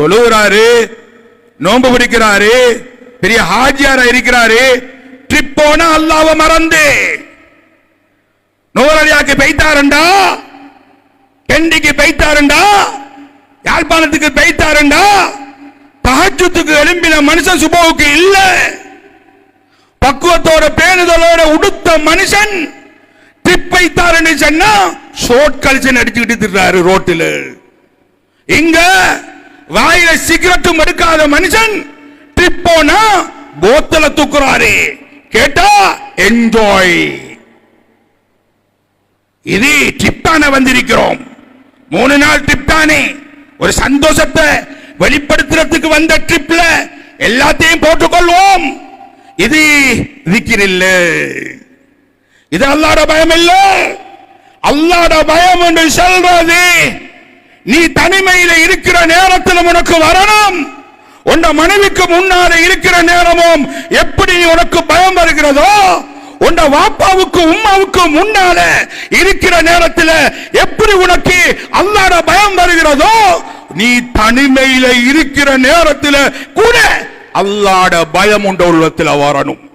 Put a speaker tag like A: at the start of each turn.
A: தொழுகிறாரு நோன்பு பிடிக்கிறாரு பெரிய ஹாஜியாரா இருக்கிறாரு. ட்ரிப் போனா அல்லாவ மறந்து. நோரடியாக்கு பெய்த்தாருண்டா கெண்டிக்கு பெய்த்தாருண்டா யாழ்ப்பாணத்துக்கு பெய்த்தாருண்டா தகச்சத்துக்கு எழும்பின மனுஷன் சுபவுக்கு இல்ல. பக்குவத்தோட பேணுதலோட உடுத்த மனுஷன் ட்ரிப் வைத்தாருன்னு சொன்னா ஷோட் கழிச்சு அடிச்சுக்கிட்டு திரிறாரு ரோட்டில். இங்க வாயில சிகரெட்டும் எடுக்காத மனுஷன் ட்ரிப் போனா போத்தல தூக்குறாரு. கேட்டா என்ஜாய் இது ட்ரிப் தானே வந்திருக்கிறோம். மூணு நாள் ட்ரிப் தானே. ஒரு சந்தோஷத்தை வெளிப்படுத்துறதுக்கு வந்த ட்ரிப்ல எல்லாத்தையும் போட்டுக்கொள்வோம். இது விக்கிரில்ல இது அல்லாட பயம் இல்ல அல்லாட பயம் என்று சொல்றது நீ தனிமையில இருக்கிற நேரத்தில் உனக்கு வரணும். உன் மனைவிக்கு முன்னால இருக்கிற நேரமும் எப்படி உனக்கு பயம் வருகிறதோ உன் வாப்பாவுக்கு உம்மாவுக்கு முன்னால இருக்கிற நேரத்தில் எப்படி உனக்கு அல்லாட பயம் வருகிறதோ நீ தனிமையில இருக்கிற நேரத்தில் கூட அல்லாட பயம் உண்ட உள்ளத்தில் வரணும்.